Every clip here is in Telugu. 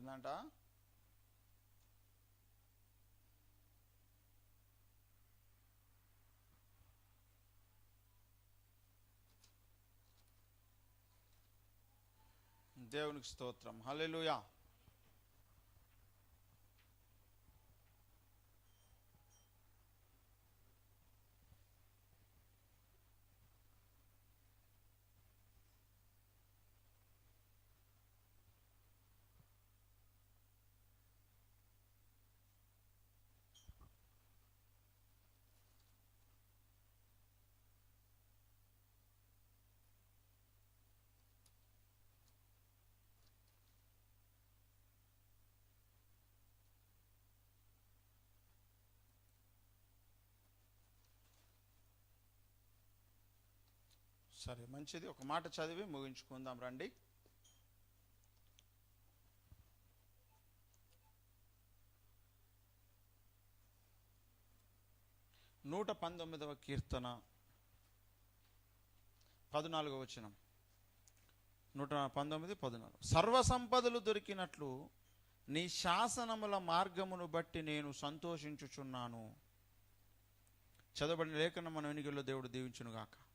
ఏందంట? దేవునికి స్తోత్రం. హల్లెలూయా. సరే మంచిది. ఒక మాట చదివి ముగించుకుందాం. రండి. నూట పంతొమ్మిదవ కీర్తన పద్నాలుగో వచనం. నూట పంతొమ్మిది పద్నాలుగు. సర్వ సంపదలు దొరికినట్లు నీ శాసనముల మార్గమును బట్టి నేను సంతోషించుచున్నాను. చదవబడిన లేఖనం మన వెనుకల్లో దేవుడు దీవించునుగాక.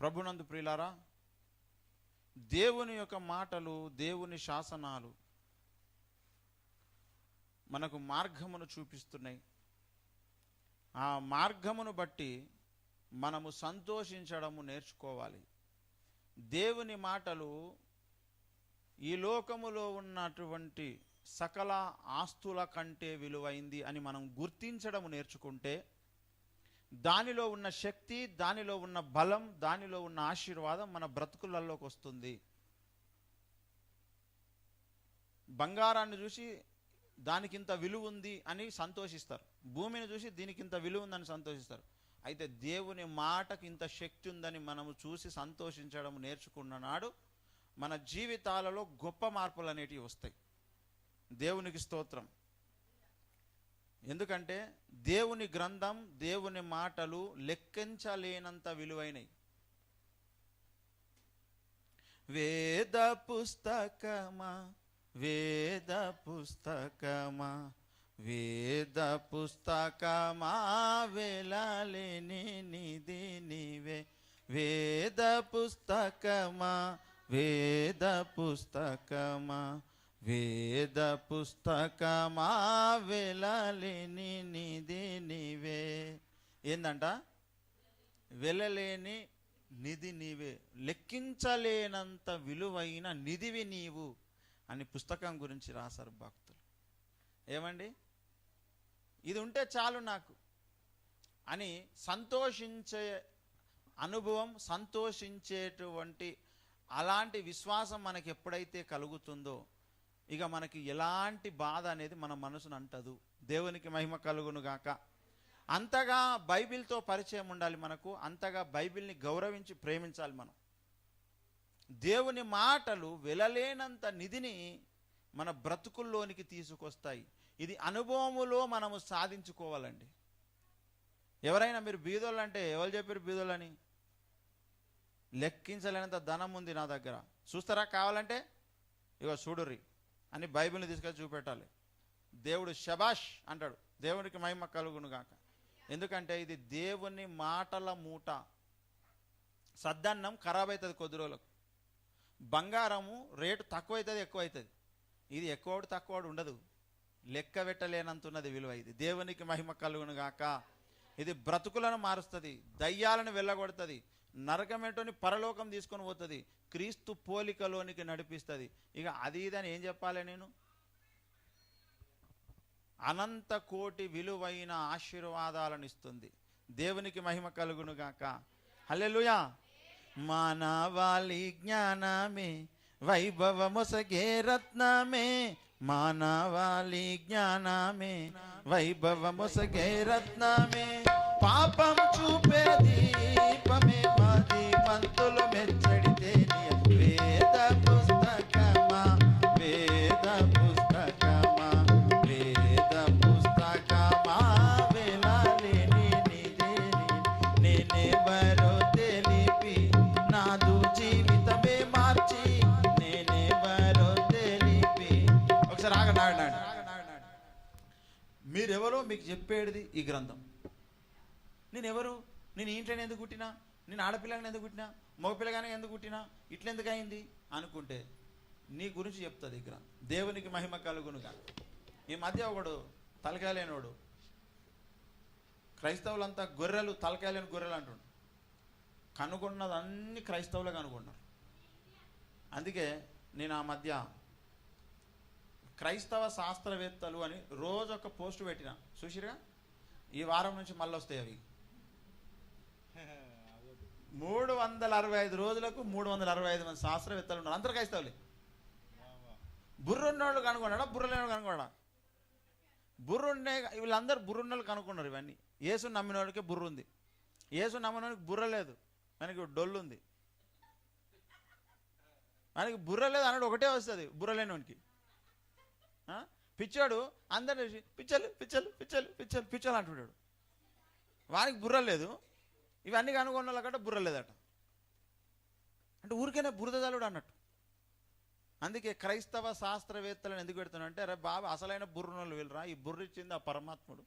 ప్రభునందు ప్రియులారా దేవుని యొక్క మాటలు దేవుని శాసనాలు మనకు మార్గమును చూపిస్తున్నాయి. ఆ మార్గమును బట్టి మనము సంతోషించడము నేర్చుకోవాలి. దేవుని మాటలు ఈ లోకములో ఉన్నటువంటి సకల ఆస్తుల కంటే విలువైంది అని మనం గుర్తించడము నేర్చుకుంటే దానిలో ఉన్న శక్తి దానిలో ఉన్న బలం దానిలో ఉన్న ఆశీర్వాదం మన బ్రతుకులలోకి వస్తుంది. బంగారాన్ని చూసి దానికింత విలువ ఉంది అని సంతోషిస్తారు. భూమిని చూసి దీనికింత విలువ ఉందని సంతోషిస్తారు. అయితే దేవుని మాటకి ఇంత శక్తి ఉందని మనము చూసి సంతోషించడం నేర్చుకున్న నాడు మన జీవితాలలో గొప్ప మార్పులు అనేటివి వస్తాయి. దేవునికి స్తోత్రం. ఎందుకంటే దేవుని గ్రంథం దేవుని మాటలు లెక్కించలేనంత విలువైనవి. వేద పుస్తకమా? వేద పుస్తకమా? వేద పుస్తకమా? వెలలేని నిధి నీవే. వేద పుస్తకమా? వేద పుస్తకమా? వేద పుస్తకమా వెళ్ళలేని నిధి నీవే. ఏందంట? వెళ్ళలేని నిధి నీవే. లెక్కించలేనంత విలువైన నిధివి నీవు అని పుస్తకం గురించి రాశారు భక్తులు. ఏమండి? ఇది ఉంటే చాలు నాకు అని సంతోషించే అనుభవం సంతోషించేటువంటి అలాంటి విశ్వాసం మనకు ఎప్పుడైతే కలుగుతుందో ఇక మనకి ఎలాంటి బాధ అనేది మన మనసును అంటదు. దేవునికి మహిమ కలుగును గాక. అంతగా బైబిల్తో పరిచయం ఉండాలి మనకు అంతగా బైబిల్ని గౌరవించి ప్రేమించాలి మనం. దేవుని మాటలు వెలలేనంత నిధిని మన బ్రతుకుల్లోనికి తీసుకొస్తాయి. ఇది అనుభవములో మనము సాధించుకోవాలండి. ఎవరైనా మీరు బీదోళ్ళు అంటే ఎవరు చెప్పారు బీదోళ్ళని? లెక్కించలేనంత ధనం ఉంది నా దగ్గర. చూస్తారా కావాలంటే? ఇక చూడుర్రి. అని బైబిల్ని తీసుకొని చూపెట్టాలి. దేవుడు శబాష్ అంటాడు. దేవునికి మహిమ కలుగును గాక. ఎందుకంటే ఇది దేవుని మాటల మూట. సద్దన్నం ఖరాబ్ అవుతుంది కొద్ది రోజులకు. బంగారము రేటు తక్కువ అవుతుంది ఎక్కువ అవుతుంది ఇది ఎక్కువడు తక్కువడు ఉండదు. లెక్క పెట్టలేనంతున్నది విలువ ఇది. దేవునికి మహిమ కలుగును గాక. ఇది బ్రతుకులను మారుస్తుంది దయ్యాలను వెళ్ళగొడుతుంది నరకం నరకమేటోని పరలోకం తీసుకొని పోతుంది. క్రీస్తు పోలికలోనికి నడిపిస్తుంది. ఇక అది ఇదని ఏం చెప్పాలి నేను? అనంత కోటి విలువైన ఆశీర్వాదాలను ఇస్తుంది. దేవునికి మహిమ కలుగును గాక. హల్లెలూయా. మానవాళి జ్ఞానమే వైభవమొసగే రత్నమే. మానవాళి జ్ఞానమే వైభవమొసగే రత్నమే. పాపం చూపేది మీకు చెప్పేది ఈ గ్రంథం. నేను ఎవరు నేను ఇంట్లోనే ఎందుకు పుట్టినా? నేను ఆడపిల్లగానే ఎందుకు పుట్టినా? మగపిల్లగానే ఎందుకు పుట్టినా? ఇట్లా ఎందుకు అయింది? అనుకుంటే నీ గురించి చెప్తుంది ఈ గ్రంథం. దేవునికి మహిమ కలుగునుగా. ఈ మధ్య ఒకడు తలకాయలేనోడు. క్రైస్తవులంతా గొర్రెలు తలకాయలేని గొర్రెలు అంటుండు కనుగొన్నది అన్ని క్రైస్తవులే కనుగొన్నారు. అందుకే నేను ఆ మధ్య క్రైస్తవ శాస్త్రవేత్తలు అని రోజు ఒక పోస్ట్ పెట్టిన. చూసిరా ఈ వారం నుంచి మళ్ళీ వస్తాయి అవి. మూడు వందల అరవై ఐదు రోజులకు మూడు వందల అరవై ఐదు మంది శాస్త్రవేత్తలు ఉన్నారు. అందరు క్రైస్తవులే. బుర్రున్నోళ్ళు కనుగొన్నాడా బుర్రలేనోడు కనుగొన్నాడా బుర్రుండే వీళ్ళందరూ బుర్రున్నోళ్ళు కనుక్కున్నారు ఇవన్నీ. యేసు నమ్మినోడికి బుర్ర ఉంది యేసు నమ్మినోడికి బుర్ర లేదు మనకి డొల్లు ఉంది మనకి బుర్ర లేదు అన్నాడు ఒకటే వస్తుంది. బుర్రలేనివానికి పిచ్చాడు అందరిని పిచ్చలు పిచ్చలు పిచ్చలు పిచ్చలు పిచ్చలు అంటున్నాడు వానికి బుర్ర లేదు. ఇవన్నీ కనుగొన్న వాళ్ళకట బుర్ర లేదట. అంటే ఊరికైనా బురదజాలుడు అన్నట్టు. అందుకే క్రైస్తవ శాస్త్రవేత్తలను ఎందుకు పెడుతున్నా అంటే అరే బాబా అసలైన బుర్రనోళ్ళు వీళ్ళరా. ఈ బుర్ర ఇచ్చింది ఆ పరమాత్ముడు.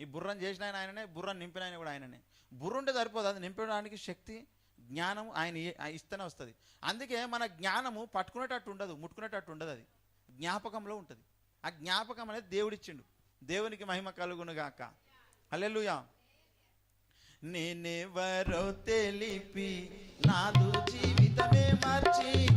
ఈ బుర్రను చేసిన ఆయన ఆయననే బుర్రను నింపిన ఆయన కూడా ఆయననే. బుర్ర ఉంటే సరిపోదు. అది నింపడానికి శక్తి జ్ఞానం ఆయన ఆయన ఇస్తేనే వస్తుంది. అందుకే మన జ్ఞానము పట్టుకునేటట్టు ఉండదు ముట్టుకునేటట్టు ఉండదు అది. జ్ఞాపకంలో ఉంటుంది. ఆ జ్ఞాపకం అనేది దేవుడిచ్చిండు. దేవునికి మహిమ కలుగునుగాక. అల్లెలుయా నేనెవరో తెలిపి నాదు జీవితమే మార్చి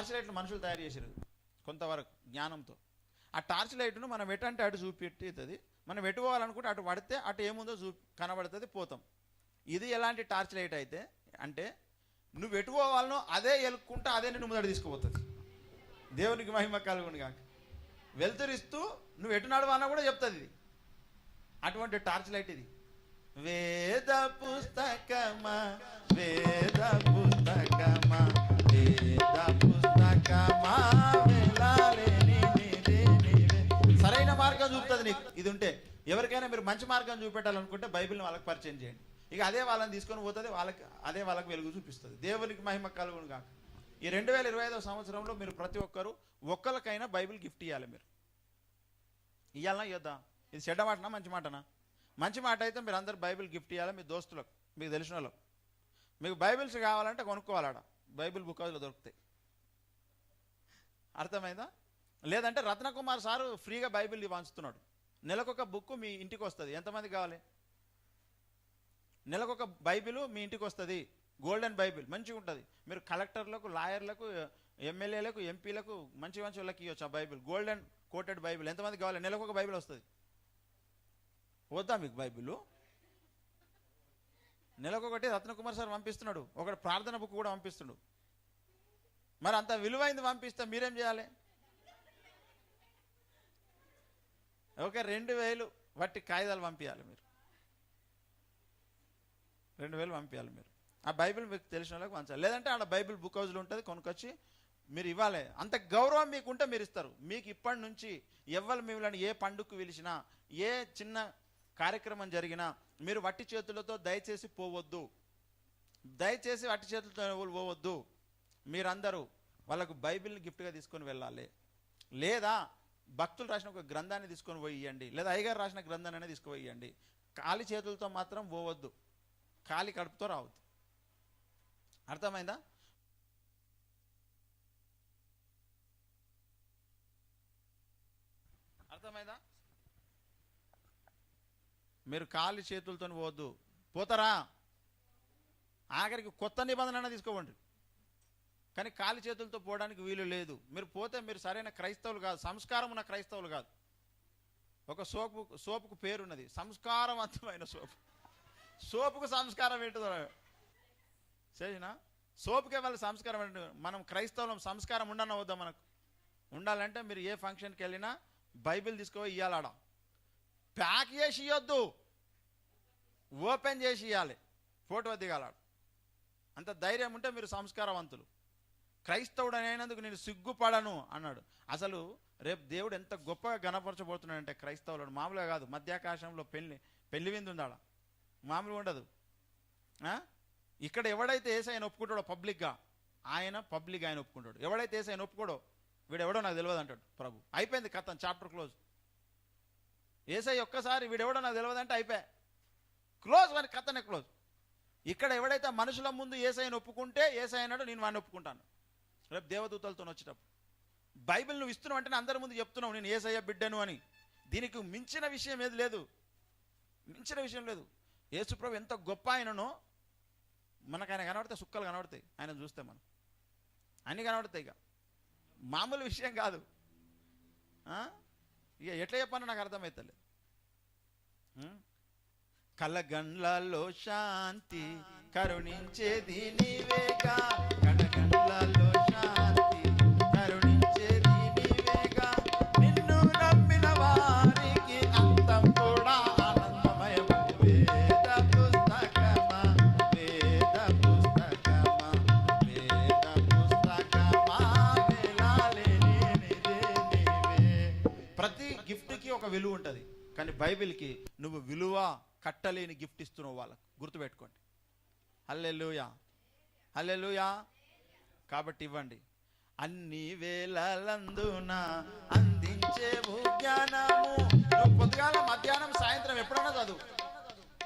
టార్చ్ లైట్లు మనుషులు తయారు చేశారు కొంతవరకు జ్ఞానంతో. ఆ టార్చ్ లైట్ను మనం ఎటంటే అటు చూపెట్టుతుంది. మనం ఎటుకోవాలనుకుంటే అటు పడితే అటు ఏముందో చూ కనబడుతుంది పోతాం. ఇది ఎలాంటి టార్చ్ లైట్ అయితే అంటే నువ్వు ఎటుపోవాలనో అదే ఎలుక్కుంటా అదే నిన్ను ముందడు తీసుకుపోతుంది. దేవునికి మహిమ కలుగుని కాక వెలుతురిస్తూ నువ్వు ఎటు నడవాలన్నా కూడా చెప్తుంది ఇది. అటువంటి టార్చ్ లైట్ ఇది. వేద పుస్తకమా వేద పుస్తకమా వేద మార్గం నీకు ఇది ఉంటే ఎవరికైనా మీరు మంచి మార్గం చూపెట్టాలనుకుంటే బైబిల్ని వాళ్ళకి పరిచయం చేయండి. ఇక అదే వాళ్ళని తీసుకొని పోతుంది వాళ్ళకి అదే వాళ్ళకి వెలుగు చూపిస్తుంది. దేవునికి మహిమ కలుగును కాక ఈ రెండు వేల ఇరవై ఐదో సంవత్సరంలో మీరు ప్రతి ఒక్కరు ఒక్కరికైనా బైబిల్ గిఫ్ట్ ఇవ్వాలి మీరు. ఇవ్వాలన్నా ఇద్దా ఇది చెడ్డ మాటనా మంచి మాటనా? మంచి మాట అయితే మీరు అందరు బైబిల్ గిఫ్ట్ ఇవ్వాలి మీ దోస్తులకు మీకు తెలిసిన వాళ్ళకు. మీకు బైబిల్స్ కావాలంటే కొనుక్కోవాలడ. బైబిల్ బుక్ హౌస్లో దొరుకుతాయి. అర్థమైందా? లేదంటే రత్నకుమార్ సారు ఫ్రీగా బైబిల్ పంచుతున్నాడు నెలకొక బుక్ మీ ఇంటికి వస్తుంది ఎంతమంది కావాలి? నెలకొక బైబిల్ మీ ఇంటికి వస్తుంది గోల్డెన్ బైబిల్ మంచిగా ఉంటుంది మీరు కలెక్టర్లకు లాయర్లకు ఎమ్మెల్యేలకు ఎంపీలకు మంచి మంచి వాళ్ళకి ఇవ్వచ్చు ఆ బైబిల్. Golden coated Bible. ఎంతమంది కావాలి? నెలకొక బైబిల్ వస్తుంది. వద్దా మీకు బైబిల్? నెలకొకటి రత్నకుమార్ సార్ పంపిస్తున్నాడు. ఒకటి ప్రార్థన బుక్ కూడా పంపిస్తున్నాడు. మరి అంత విలువైంది పంపిస్తే మీరేం చేయాలి? ఒక రెండు వేలు వట్టి కాగితాలు పంపించాలి మీరు. రెండు వేలు పంపించాలి మీరు. ఆ బైబిల్ మీకు తెలిసిన వాళ్ళకి పంచాలి. లేదంటే ఆడ బైబిల్ బుక్ హౌస్లో ఉంటుంది కొనుక్కొచ్చి మీరు ఇవ్వాలి. అంత గౌరవం మీకుంటే మీరు ఇస్తారు. మీకు ఇప్పటి నుంచి ఎవ్వరు మిమ్మల్ని ఏ పండుగకు పిలిచినా ఏ చిన్న కార్యక్రమం జరిగినా మీరు వట్టి చేతులతో దయచేసి పోవద్దు. దయచేసి వట్టి చేతులతో పోవద్దు. మీరందరూ వాళ్ళకు బైబిల్ని గిఫ్ట్గా తీసుకొని వెళ్ళాలి. లేదా భక్తులు రాసిన ఒక గ్రంథాన్ని తీసుకొని పోయియండి లేదా అయ్యగారు రాసిన గ్రంథాన్ని తీసుకుపోయండి ఖాళీ చేతులతో మాత్రం పోవద్దు. ఖాళీ కడుపుతో రావద్దు. అర్థమైందా? అర్థమైందా? మీరు ఖాళీ చేతులతో పోవద్దు. పోతారా? ఆఖరికి కొత్త నిబంధన తీసుకోవండి కానీ ఖాళీ చేతులతో పోవడానికి వీలు లేదు. మీరు పోతే మీరు సరైన క్రైస్తవులు కాదు సంస్కారం ఉన్న క్రైస్తవులు కాదు. ఒక సోపు సోపుకు పేరున్నది. సంస్కారవంతమైన సోపు. సోపుకు సంస్కారం ఏంటో చేసిన సోపుకే వాళ్ళ సంస్కారం ఏంటో మనం క్రైస్తవులం సంస్కారం ఉండన వద్దా మనకు? ఉండాలంటే మీరు ఏ ఫంక్షన్కి వెళ్ళినా బైబిల్ తీసుకుపోయి ఇవ్వాలాడ ప్యాక్ చేసి ఇవ్వద్దు ఓపెన్ చేసి ఇవ్వాలి ఫోటో దిగాలాడు. అంత ధైర్యం ఉంటే మీరు సంస్కారవంతులు. క్రైస్తవుడు అయినందుకు నేను సిగ్గుపడను అన్నాడు. అసలు రేపు దేవుడు ఎంత గొప్పగా గణపరచబోతున్నాడంటే క్రైస్తవులను. మామూలుగా కాదు మధ్యాకాశంలో పెళ్ళి పెళ్ళి విందు ఉందాడ మామూలుగా ఉండదు. ఆ? ఇక్కడ ఎవడైతే ఏసైనా ఒప్పుకుంటాడో పబ్లిక్గా ఆయన పబ్లిక్ ఆయన ఒప్పుకుంటాడు. ఎవడైతే ఏసైనా ఒప్పుకోడో వీడు ఎవడో నాకు తెలియదు అంటాడు ప్రభు. అయిపోయింది కథ చాప్టర్ క్లోజ్. ఏసై ఒక్కసారి వీడెవడో నాకు తెలియదంటే అయిపోయా. క్లోజ్ వాని కథనే క్లోజ్. ఇక్కడ ఎవడైతే మనుషుల ముందు ఏసైని ఒప్పుకుంటే ఏసై అన్నాడు నేను వాడిని ఒప్పుకుంటాను. రేపు దేవదూతలతో వచ్చేటప్పుడు. బైబిల్ నువ్వు ఇస్తున్నావు అంటే అందరి ముందు చెప్తున్నావు నేను ఏసయ్య బిడ్డను అని. దీనికి మించిన విషయం ఏది లేదు. మించిన విషయం లేదు. యేసుప్రభు ఎంత గొప్ప ఆయననో మనకు ఆయన కనబడితే సుక్కలు కనబడతాయి ఆయన చూస్తే మనం. అన్నీ కనబడతాయి ఇక. మామూలు విషయం కాదు. ఇక ఎట్లా చెప్పానో నాకు అర్థమవుతలేదు ఉం? కలగండ్లలో శాంతి కరుణించేది నీవేగా గిఫ్ట్కి ఒక విలువ ఉంటుంది. కానీ బైబిల్కి నువ్వు విలువ కట్టలేని గిఫ్ట్ ఇస్తున్నావు వాళ్ళకు. గుర్తుపెట్టుకోండి. హల్లెలూయా. హల్లెలూయా. కాబట్టి ఇవ్వండి. అన్ని వేళలందున అందించే భూజ్ఞానము నువ్వు పొద్దుగాల మధ్యాహ్నం సాయంత్రం ఎప్పుడైనా చదువు.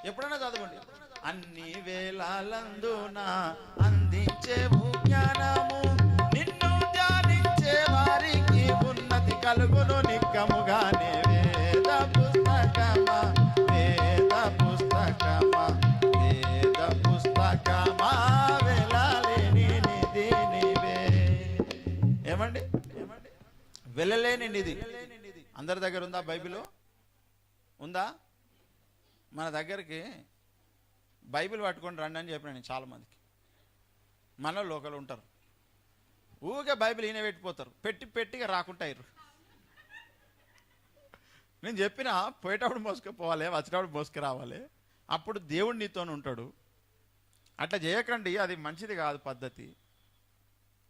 ఎప్పుడైనా చదవండి. అన్ని వేళలందున అందించే భూజ్ఞానము నిన్ను ధ్యానించే వారికి ఉన్నతి కలుగును. వెళ్ళలేని నిధి అందరి దగ్గర ఉందా బైబిల్? ఉందా? మన దగ్గరికి బైబిల్ పట్టుకొని రండి అని చెప్పిన నేను చాలామందికి. మన లోకల్ ఉంటారు. ఊరికే బైబిల్ ఈయన పెట్టిపోతారు. పెట్టి పెట్టిగా రాకుంటారు నేను చెప్పిన పోయేటప్పుడు మోసుకుపోవాలి వచ్చేటప్పుడు మోసుకు రావాలి అప్పుడు దేవుడు నీతో ఉంటాడు. అట్లా చేయకండి అది మంచిది కాదు పద్ధతి.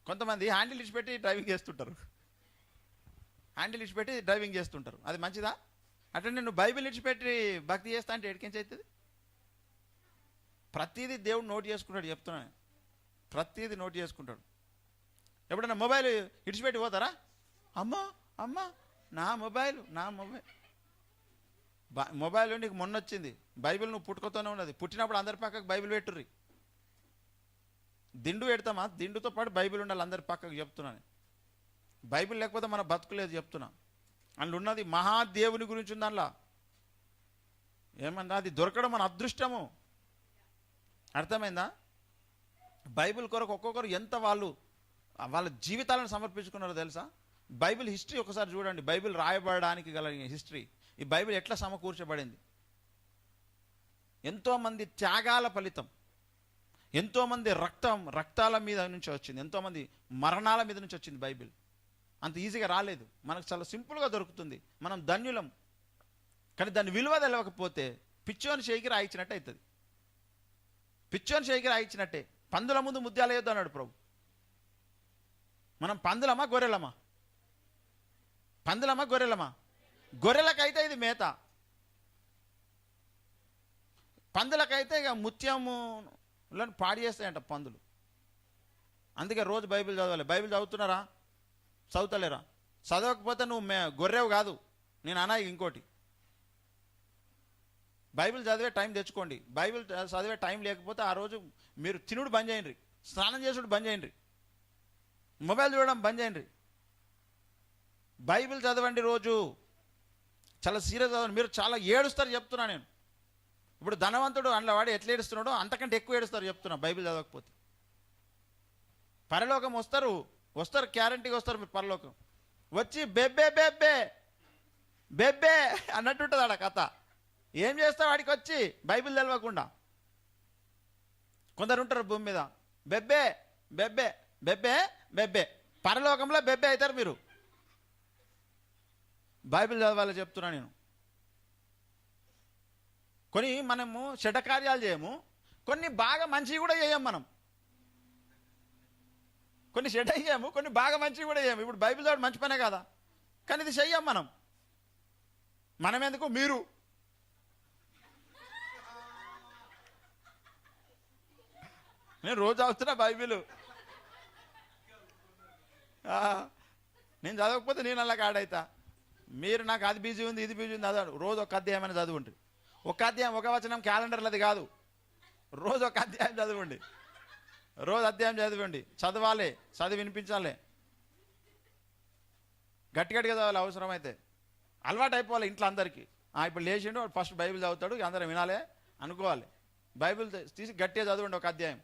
కొంతమంది హ్యాండిల్ ఇచ్చిపెట్టి డ్రైవింగ్ చేస్తుంటారు. హ్యాండిల్ ఇచ్చిపెట్టి డ్రైవింగ్ చేస్తుంటారు. అది మంచిదా? అంటే నేను బైబిల్ ఇచ్చిపెట్టి భక్తి చేస్తా అంటే ఎడికించి అవుతుంది ప్రతిదీ దేవుడు నోట్ చేసుకుంటాడు చెప్తున్నాను ప్రతిదీ నోట్ చేసుకుంటాడు. ఎప్పుడైనా మొబైల్ ఇడిచిపెట్టి పోతారా? అమ్మా అమ్మా నా మొబైల్ నా మొబైల్. మొబైల్ నీకు మొన్న వచ్చింది. బైబిల్ నువ్వు పుట్టుకతోనే ఉన్నది. పుట్టినప్పుడు అందరి పక్కకు బైబిల్ పెట్టుర్రి. దిండు పెడతామా? దిండుతో పాటు బైబిల్ ఉండాలి అందరి పక్కకు చెప్తున్నాను బైబిల్ లేకపోతే మన బతుకులేదు చెప్తున్నా. అందులో ఉన్నది మహాదేవుని గురించి ఉంది అందులో ఏమన్నా అది దొరకడం మన అదృష్టము. అర్థమైందా? బైబిల్ కొరకు ఒక్కొక్కరు ఎంత వాళ్ళు వాళ్ళ జీవితాలను సమర్పించుకున్నారో తెలుసా? బైబిల్ హిస్టరీ ఒకసారి చూడండి. బైబిల్ రాయబడడానికి గల హిస్టరీ. ఈ బైబిల్ ఎట్లా సమకూర్చబడింది? ఎంతోమంది త్యాగాల ఫలితం. ఎంతోమంది రక్తం రక్తాల మీద నుంచి వచ్చింది. ఎంతోమంది మరణాల మీద నుంచి వచ్చింది బైబిల్. అంత ఈజీగా రాలేదు. మనకు చాలా సింపుల్గా దొరుకుతుంది. మనం ధన్యులం. కానీ దాని విలువ తెలవకపోతే పిచ్చోని చేయికి రాయించినట్టు అవుతుంది పిచ్చోని చేయికి రాయించినట్టే పందుల ముందు ముత్యాలయ్యొద్దు అన్నాడు ప్రభు. మనం పందులమా గొర్రెలమా? పందులమా గొర్రెలమా? గొర్రెలకైతే ఇది మేత. పందులకైతే ఇక ముత్యములను పాడి చేస్తాయంట పందులు. అందుకే రోజు బైబిల్ చదవాలి. బైబిల్ చదువుతున్నారా? చదువుతలేరా? చదవకపోతే నువ్వు మే గొర్రెవు కాదు. నేను అనా ఇంకోటి. బైబిల్ చదివే టైం తెచ్చుకోండి. బైబిల్ చదివే టైం లేకపోతే ఆ రోజు మీరు తినుడు బంద్ చేయండి. స్నానం చేసుడు బంద్ చేయండి. మొబైల్ చూడడం బంద్ చేయండి. బైబిల్ చదవండి రోజు. చాలా సీరియస్ చదవండి. మీరు చాలా ఏడుస్తారు చెప్తున్నా నేను. ఇప్పుడు ధనవంతుడు అందులో వాడు ఎట్లా ఏడుస్తున్నాడో అంతకంటే ఎక్కువ ఏడుస్తారు చెప్తున్నా బైబిల్ చదవకపోతే. పరలోకం వస్తారు. వస్తారు గ్యారంటీగా వస్తారు మీరు పరలోకం. వచ్చి బెబ్బే బెబ్బే బెబ్బే అన్నట్టుంటుంది ఆడ కథ. ఏం చేస్తావు వాడికి వచ్చి బైబిల్ తెలవకుండా. కొందరు ఉంటారు భూమి మీద. బెబ్బే బెబ్బే బెబ్బే బెబ్బే. పరలోకంలో బెబ్బే అవుతారు మీరు. బైబిల్ చదవాలి చెప్తున్నా నేను. కొన్ని మనము చెడ్డ కార్యాలు చేయము. కొన్ని బాగా మంచివి కూడా చేయం మనం. కొన్ని షెడ్ అయ్యాము కొన్ని బాగా మంచివి కూడా అయ్యాము. ఇప్పుడు బైబిల్ చదవడం మంచి పనే కదా. కానీ ఇది చెయ్యం మనం. మనం ఎందుకు? మీరు. నేను రోజు చదువుతున్నా బైబిల్. ఆ, నేను చదవకపోతే నేను అలా కాడైతా మీరు నాకు అది బిజీ ఉంది ఇది బిజీ ఉంది అదే రోజు ఒక అధ్యాయం అని చదువుండి ఒక అధ్యాయం ఒక వచనం క్యాలెండర్లది కాదు. రోజు ఒక అధ్యాయం చదవండి రోజు అధ్యాయం చదివండి. చదవాలి చదివి వినిపించాలి. గట్టి గట్టిగా చదవాలి అవసరమైతే. అలవాటు అయిపోవాలి ఇంట్లో అందరికీ. ఇప్పుడు లేచిండు ఫస్ట్ బైబిల్ చదువుతాడు అందరం వినాలే అనుకోవాలి. బైబిల్ తీసి గట్టిగా చదవండి ఒక అధ్యాయం.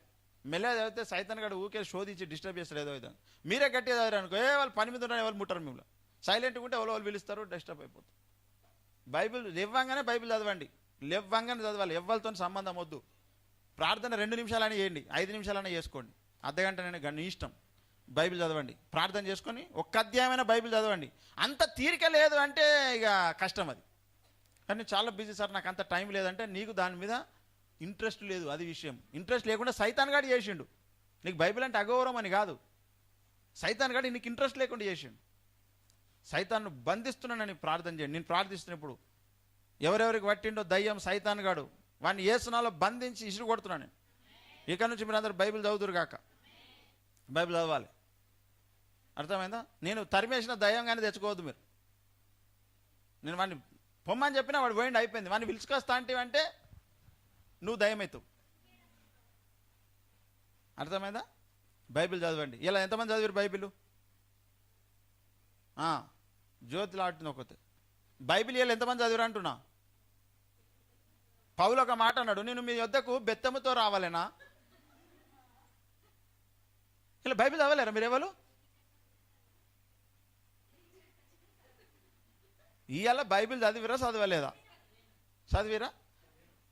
మెల్లగా చదివితే సైతన్ గడు ఊకే శోధించి డిస్టర్బ్ చేస్తారు ఏదో విధంగా. మీరే గట్టిగా చదివారు అనుకో ఏ వాళ్ళు పని మీద ఉన్నారు ఎవరు ముట్టరు మిమ్మల్ని. సైలెంట్గా ఉంటే ఎవరు వాళ్ళు పిలుస్తారు డిస్టర్బ్ అయిపోతుంది. బైబిల్ ఇవ్వంగానే బైబిల్ చదవండి. లేవ్వంగానే చదవాలి ఎవ్వరితో సంబంధం వద్దు. ప్రార్థన రెండు నిమిషాలైనా చేయండి ఐదు నిమిషాలైనా చేసుకోండి. అర్ధగంట నేను గన్ను ఇష్టం. బైబిల్ చదవండి. ప్రార్థన చేసుకొని ఒక్క అధ్యాయమైన బైబిల్ చదవండి. అంత తీరిక లేదు అంటే ఇక కష్టం అది. కానీ చాలా బిజీ సార్ నాకు అంత టైం లేదంటే నీకు దాని మీద ఇంట్రెస్ట్ లేదు అది విషయం. ఇంట్రెస్ట్ లేకుండా సైతాన్ గాడు చేసిండు. నీకు బైబిల్ అంటే అగౌరవం అని కాదు. సైతాన్ గాడు నీకు ఇంట్రెస్ట్ లేకుండా చేసిండు. సైతాన్ను బంధిస్తున్నానని ప్రార్థన చేయండి. నేను ప్రార్థిస్తున్నప్పుడు ఎవరెవరికి పట్టిండో దయ్యం సైతాన్ గాడు. వాడిని ఏసునాలో బంధించి ఇసురు కొడుతున్నాను నేను. ఇక నుంచి మీరు అందరు బైబిల్ చదువుతురు కాక. బైబిల్ చదవాలి. అర్థమైందా? నేను తరిమేసిన దయ్యంగానే తెచ్చుకోవద్దు మీరు. నేను వాడిని పొమ్మని చెప్పినా వాడు పోయిండి అయిపోయింది. వాడిని పిలుచుకొస్తా అంటే అంటే నువ్వు దయమవుతావు అర్థమైందా? బైబిల్ చదవండి. ఇలా ఎంతమంది చదివారు బైబిల్? జ్యోతిలో ఆడుతుంది ఒకతే. బైబిల్ ఇలా ఎంతమంది చదివారు అంటున్నా? పౌలు ఒక మాట అన్నాడు నేను మీ వద్దకు బెత్తముతో రావాలేనా? ఇలా బైబిల్ చదవలేరా మీరెవరు ఇవాళ బైబిల్ చదివిరా చదవలేదా? చదివిరా?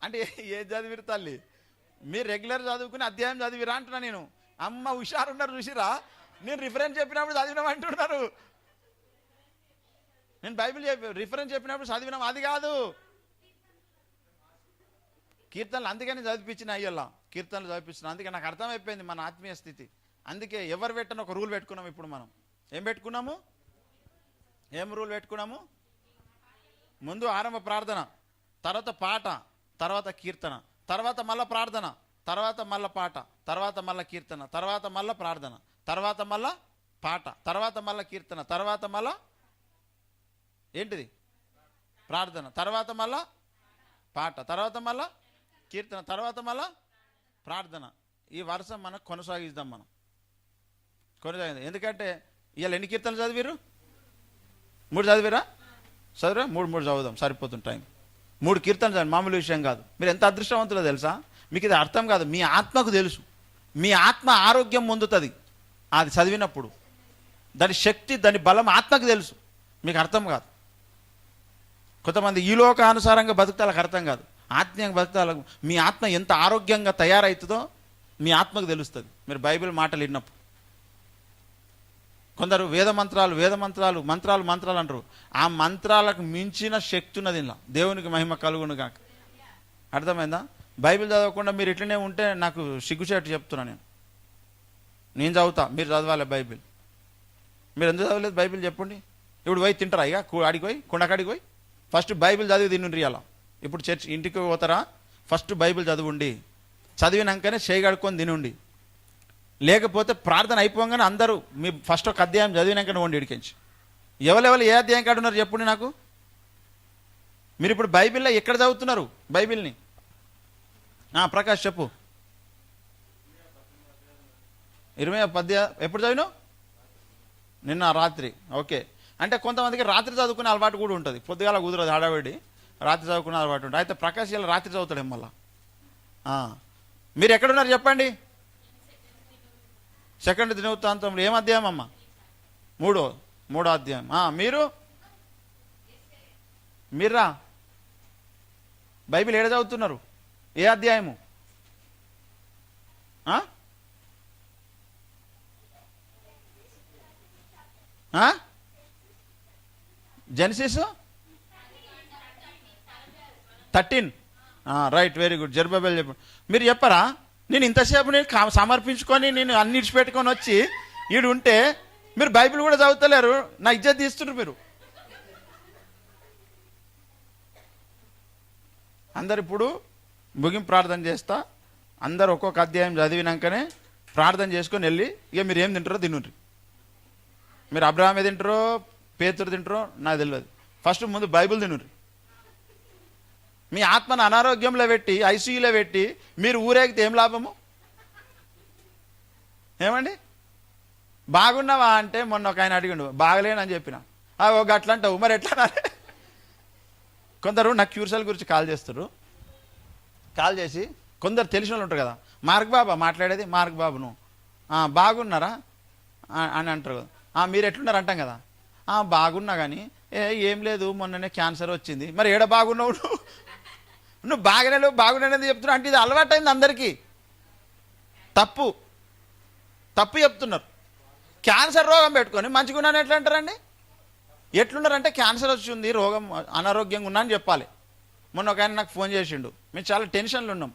అంటే ఏ- ఏ చదివిరు తల్లి? మీరు రెగ్యులర్ చదువుకుని అధ్యాయం చదివిరా అంటున్నా నేను. అమ్మ హుషారున్నారు చూసిరా? నేను రిఫరెన్స్ చెప్పినప్పుడు చదివినాం అంటున్నారు. నేను బైబిల్ చెప్పి రిఫరెన్స్ చెప్పినప్పుడు చదివినాం. అది కాదు. కీర్తనలు అందుకని చదివించిన అయ్యల్లా. కీర్తనలు చదివించిన అందుకే నాకు అర్థమైపోయింది మన ఆత్మీయ స్థితి. అందుకే ఎవరు పెట్టని ఒక రూల్ పెట్టుకున్నాం ఇప్పుడు మనం. ఏం పెట్టుకున్నాము? ఏం రూల్ పెట్టుకున్నాము? ముందు ఆరంభ ప్రార్థన తర్వాత పాట తర్వాత కీర్తన తర్వాత మళ్ళా ప్రార్థన తర్వాత మళ్ళా పాట తర్వాత మళ్ళా కీర్తన తర్వాత మళ్ళా ప్రార్థన తర్వాత మళ్ళా పాట తర్వాత మళ్ళా కీర్తన తర్వాత మళ్ళా ఏంటిది? ప్రార్థన తర్వాత మళ్ళా పాట తర్వాత మళ్ళా కీర్తన తర్వాత మళ్ళా ప్రార్థన. ఈ వరుస మనం కొనసాగిద్దాం మనం. కొనసాగిద్దాం. ఎందుకంటే ఇవాళ ఎన్ని కీర్తనలు చదివారు మూడు చదివిరా? చదివరా? మూడు మూడు చదువుదాం. సరిపోతుంది టైం. మూడు కీర్తనలు చదివి మామూలు విషయం కాదు. మీరు ఎంత అదృష్టవంతులో తెలుసా? మీకు ఇది అర్థం కాదు. మీ ఆత్మకు తెలుసు. మీ ఆత్మ ఆరోగ్యం పొందుతుంది. అది చదివినప్పుడు. దాని శక్తి దాని బలం ఆత్మకు తెలుసు. మీకు అర్థం కాదు. కొంతమంది ఈ లోకానుసారంగా బతుకుతాలకు అర్థం కాదు. ఆత్మీయంగా బతుకుతే మీ ఆత్మ ఎంత ఆరోగ్యంగా తయారవుతుందో మీ ఆత్మకు తెలుస్తుంది. మీరు బైబిల్ మాటలు విన్నప్పుడు. కొందరు వేద మంత్రాలు వేద మంత్రాలు మంత్రాలు మంత్రాలు అంటారు. ఆ మంత్రాలకు మించిన శక్తి ఉన్నది ఇలా దేవునికి మహిమ కలుగును కాక అర్థమైందా? బైబిల్ చదవకుండా మీరు ఇట్లనే ఉంటే నాకు సిగ్గుచేటు చెప్తున్నా నేను. నేను చదువుతా. మీరు చదవాలి బైబిల్. మీరు ఎందుకు చదవలేదు బైబిల్ చెప్పండి? ఇప్పుడు పోయి తింటారా ఇక? కు- ఆడికి పోయి? కొండకాడికి పోయి? ఫస్ట్ బైబిల్ చదివి తినుండ్రి అలా ఇప్పుడు చర్చ్ ఇంటికి పోతారా? ఫస్ట్ బైబిల్ చదువుండి. చదివినాకనే చేయగడుకొని తినుండి. లేకపోతే ప్రార్థన అయిపోగానే అందరూ మీ ఫస్ట్ ఒక అధ్యాయం చదివినాకనే వండి ఇడికించి. ఎవరెవరు ఏ అధ్యాయం కాడున్నారు చెప్పండి నాకు? మీరు ఇప్పుడు బైబిల్లో ఎక్కడ చదువుతున్నారు? బైబిల్ని. ప్రకాష్ చెప్పు. ఇరవై పద్య ఎప్పుడు చదివినావు? నిన్న రాత్రి. ఓకే. అంటే కొంతమందికి రాత్రి చదువుకునే అలవాటు కూడా ఉంటుంది. పొద్దుగాల కుదరదు హడావిడి. రాత్రి చదువుకున్న అలవాటు ఉంటుంది అయితే ప్రకాష్ ఇలా రాత్రి చదువుతాడు మళ్ళా. మీరు ఎక్కడున్నారు చెప్పండి? సెకండ్ దినవృత్తాంతంలో ఏం అధ్యాయం అమ్మా? మూడో మూడో అధ్యాయం. మీరు? మీరా? బైబిల్ ఏడ చదువుతున్నారు? ఏ అధ్యాయము? ఆ? Genesis? Thirteen. Right very good. Zerubbabel చెప్పండి మీరు చెప్పరా? నేను ఇంతసేపు నేను సమర్పించుకొని నేను అన్ని ఇడిచిపెట్టుకొని వచ్చి ఈడు ఉంటే మీరు బైబిల్ కూడా చదువుతలేరు. నా ఇజ్జత్ తీస్తున్నారు మీరు. అందరు ఇప్పుడు ముగింపు ప్రార్థన చేస్తా. అందరు ఒక్కొక్క అధ్యాయం చదివినాకనే ప్రార్థన చేసుకొని వెళ్ళి ఇక మీరు ఏం తింటారో తినుండ్రి మీరు అబ్రహామే తింటారో పేతురు తింటారో నాకు తెలియదు. ఫస్ట్ ముందు బైబిల్ తినుర్రి. మీ ఆత్మను అనారోగ్యంలో పెట్టి ఐసీయూలో పెట్టి మీరు ఊరేగితే ఏం లాభము? ఏమండి? బాగున్నావా అంటే మొన్న ఒక ఆయన అడిగిండు బాగలేనని చెప్పిన. ఒక అట్లా అంటావు మరి ఎట్లా కొందరు నాకు క్యూర్సల్ గురించి కాల్ చేస్తారు కాల్ చేసి కొందరు తెలిసిన వాళ్ళు ఉంటారు కదా మార్క్ బాబా మాట్లాడేది మార్క్ బాబును. బాగున్నారా? అని అంటారు కదా. మీరు ఎట్లున్నారు అంటాం కదా. బాగున్నా కానీ ఏ ఏం లేదు మొన్ననే క్యాన్సర్ వచ్చింది. మరి ఏడ బాగున్నావు నువ్వు నువ్వు బాగానే లేవు బాగున్నానని చెప్తున్నావు? అంటే ఇది అలవాటైంది అందరికీ. తప్పు. తప్పు చెప్తున్నారు. క్యాన్సర్ రోగం పెట్టుకొని మంచిగా ఉన్నాను ఎట్లా అంటారండి? ఎట్లున్నారంటే క్యాన్సర్ వచ్చింది రోగం అనారోగ్యంగా ఉన్నా అని చెప్పాలి. మొన్న ఒక ఆయన నాకు ఫోన్ చేసిండు. మేము చాలా టెన్షన్లు ఉన్నాం.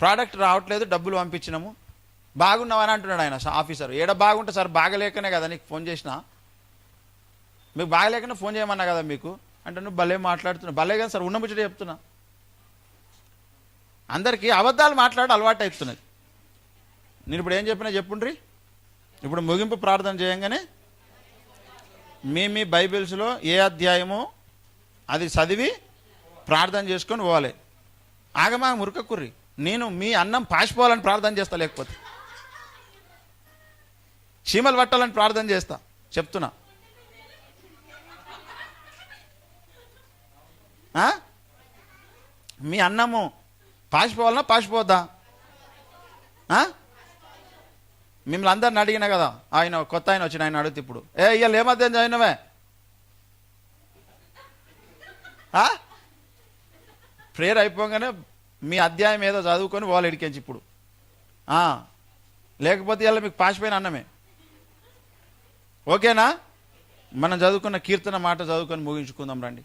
ప్రోడక్ట్ రావట్లేదు డబ్బులు పంపించినాము. బాగున్నావని అంటున్నాడు ఆయన ఆఫీసర్. ఏడ బాగుంటే సార్ బాగలేకనే కదా నీకు ఫోన్ చేసిన? మీకు బాగలేకనే ఫోన్ చేయమన్నా కదా మీకు? అంటే నువ్వు భలే మాట్లాడుతున్నావు. భలే కదా సార్ ఉన్న ముచ్చట చెప్తున్నా. అందరికీ అబద్ధాలు మాట్లాడి అలవాటు అవుతున్నది. నేను ఇప్పుడు ఏం చెప్పినా చెప్పుండ్రి? ఇప్పుడు ముగింపు ప్రార్థన చేయంగానే మీ మీ బైబిల్స్లో ఏ అధ్యాయమో అది చదివి ప్రార్థన చేసుకొని పోవాలి. ఆగమా మురకకుర్రి. నేను మీ అన్నం పాసిపోవాలని ప్రార్థన చేస్తా లేకపోతే. చీమలు పట్టాలని ప్రార్థన చేస్తా. చెప్తున్నా. మీ అన్నము పాసిపోవాలన్నా పాసిపోద్దా? మిమ్మల్ని అందరిని అడిగినా కదా ఆయన కొత్త ఆయన వచ్చిన ఆయన అడిగితే ఇప్పుడు. ఏ ఇవాళ ఏమధ్యాయం చదివినవే? ఆ? ప్రేయర్ అయిపోగానే మీ అధ్యాయం ఏదో చదువుకొని వాళ్ళు ఇడికించి ఇప్పుడు. లేకపోతే ఇలా మీకు పాసిపోయిన అన్నమే. ఓకేనా? మనం చదువుకున్న కీర్తన మాట చదువుకొని ముగించుకుందాం రండి.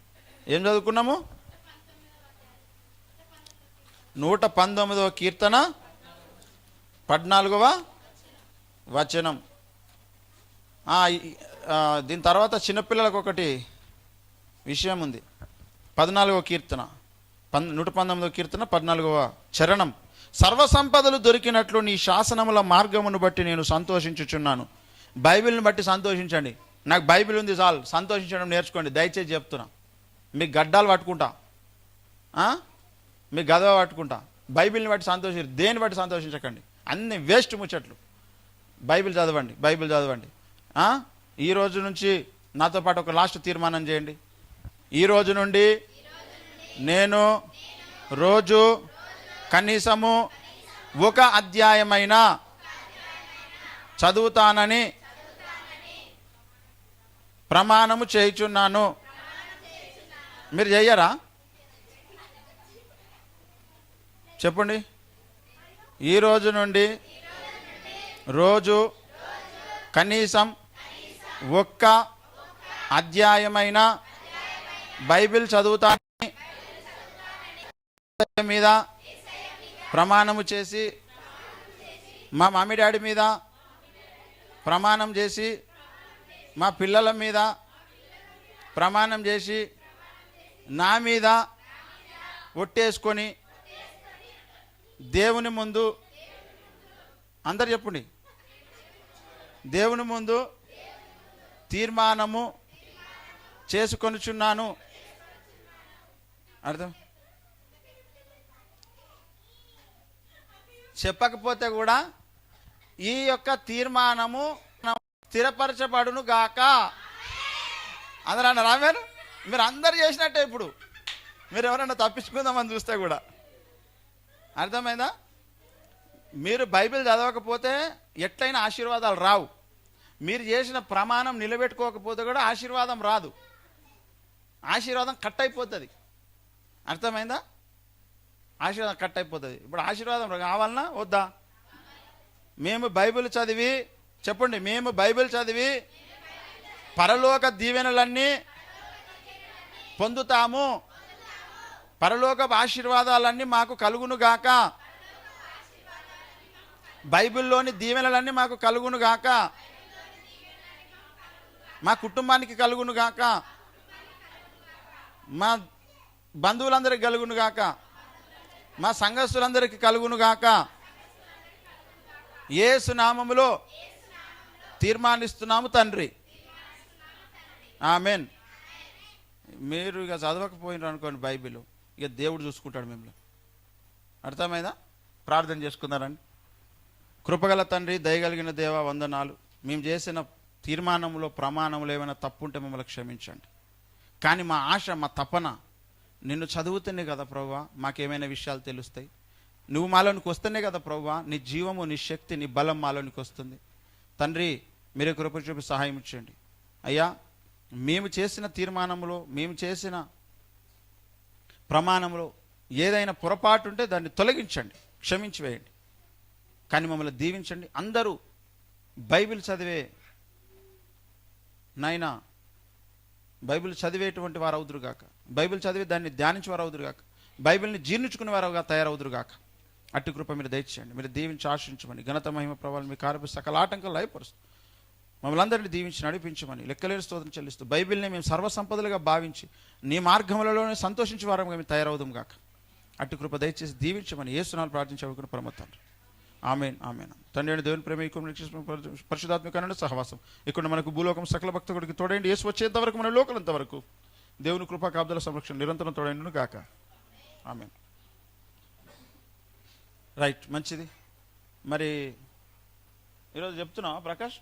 ఏం చదువుకున్నాము? నూట పంతొమ్మిదవ కీర్తన పద్నాలుగవ వచనం. దీని తర్వాత చిన్నపిల్లలకు ఒకటి విషయం ఉంది పద్నాలుగవ కీర్తన పన్ నూట పంతొమ్మిదవ కీర్తన పద్నాలుగవ చరణం. సర్వసంపదలు దొరికినట్లు నీ శాసనముల మార్గమును బట్టి నేను సంతోషించుచున్నాను. బైబిల్ని బట్టి సంతోషించండి. నాకు బైబిల్ ఉంది చాలు. సంతోషించడం నేర్చుకోండి. దయచేసి చెప్తున్నా. మీకు గడ్డాలు పట్టుకుంటా. మీ గదవ పట్టుకుంటా. బైబిల్ని బట్టి సంతోషి దేని బట్టి సంతోషించకండి? అన్ని వేస్ట్ ముచ్చట్లు. బైబిల్ చదవండి బైబిల్ చదవండి. ఈ రోజు నుంచి నాతో పాటు ఒక లాస్ట్ తీర్మానం చేయండి. ఈ రోజు నుండి నేను రోజు కనీసము ఒక అధ్యాయమైన చదువుతానని ప్రమాణము చేయుచున్నాను. మీరు చెయ్యరా? చెప్పండి. ఈ రోజు నుండి రోజు కనీసం ఒక్క అధ్యాయమైన బైబిల్ చదువుతానని మీద ప్రమాణము చేసి మా మమ్మీ డాడీ మీద ప్రమాణం చేసి మా పిల్లల మీద ప్రమాణం చేసి నా మీద ఒట్టేసుకొని దేవుని ముందు అందరు చెప్పండి. దేవుని ముందు తీర్మానము చేసుకొనుచున్నాను. అర్థం? చెప్పకపోతే కూడా ఈ యొక్క తీర్మానము స్థిరపరచబడును గాక. అందరూ అన్నారు? ఆమెను? మీరు అందరు చేసినట్టే ఇప్పుడు. మీరు ఎవరైనా తప్పించుకుందామని చూస్తే కూడా. అర్థమైందా? మీరు బైబిల్ చదవకపోతే ఎట్లయినా ఆశీర్వాదాలు రావు. మీరు చేసిన ప్రమాణం నిలబెట్టుకోకపోతే కూడా ఆశీర్వాదం రాదు. ఆశీర్వాదం కట్ అయిపోతుంది అర్థమైందా? ఆశీర్వాదం కట్ అయిపోతుంది ఇప్పుడు ఆశీర్వాదం కావాలన్నా వద్దా? మేము బైబిల్ చదివి చెప్పండి మేము బైబిల్ చదివి పరలోక దీవెనలన్నీ పొందుతాము. పరలోక ఆశీర్వాదాలన్నీ మాకు కలుగును గాక బైబిల్లోని దీవెనలన్నీ మాకు కలుగునుగాక. మా కుటుంబానికి కలుగునుగాక. మా బంధువులందరికి కలుగునుగాక. మా సంఘస్థులందరికీ కలుగును గాక యేసు నామములో తీర్మానిస్తున్నాము తండ్రి. ఆమెన్. మీరు ఇక చదవకపోయినారు అనుకోండి బైబిల్. ఇక దేవుడు చూసుకుంటాడు మిమ్మల్ని. అర్థమైందా? ప్రార్థన చేసుకున్నారండి కృపగల తండ్రి దయగలిగిన దేవ వందనాలు. మేము చేసిన తీర్మానంలో ప్రమాణంలో ఏమైనా తప్పు ఉంటే మమ్మల్ని క్షమించండి. కానీ మా ఆశ మా తపన నిన్ను చదువుతూనే కదా ప్రభా మాకేమైనా విషయాలు తెలుస్తాయి. నువ్వు మాలోనికి వస్తేనే కదా ప్రభా నీ జీవము నీ శక్తి నీ బలం మాలోనికి వస్తుంది. తండ్రి మీరే కృప చూపి సహాయం ఇచ్చండి అయ్యా మేము చేసిన తీర్మానంలో మేము చేసిన ప్రమాణంలో ఏదైనా పొరపాటు ఉంటే దాన్ని తొలగించండి క్షమించి వేయండి. కానీ మమ్మల్ని దీవించండి. అందరూ బైబిల్ చదివే నైనా బైబిల్ చదివేటువంటి వారు అవుదురు గాక. బైబిల్ చదివి దాన్ని ధ్యానించి వారు అవుదురు గాక. బైబిల్ని జీర్ణించుకునే వారుగా తయారవుదురు గాక. అట్టి కృప మీరు దయచేయండి. మీరు దీవించి ఆశించమని ఘనత మహిమ ప్రభావం మీ కారు సకల ఆటంకాలు లయపరుస్తూ. మమ్మల్ని అందరినీ దీవించి నడిపించమని లెక్కలేని స్తోత్రం చెల్లిస్తూ బైబిల్ని మేము సర్వసంపదలుగా భావించి నీ మార్గములలోనే సంతోషించే వారంగా మేము తయారవుదాం గాక. అట్టి కృప దయచేసి దీవించమని ఏసునాలు ప్రార్థించవకుండా పరమతండ్రి ఆమెన్ ఆమెన్. తండ్రి అయిన దేవుని ప్రేమ ఎక్కువ పరిశుధాత్మకమైన సహవాసం. ఇక్కడ మనకు భూలోకం సకల భక్తుడికి తోడండి యేసు వచ్చేంత వరకు మన లోకలంత వరకు దేవుని కృపా కాబ్దల సంరక్షణ నిరంతరం తోడండి గాక. ఆమెన్. రైట్ మంచిది. మరి ఈరోజు చెప్తున్నావా ప్రకాష్?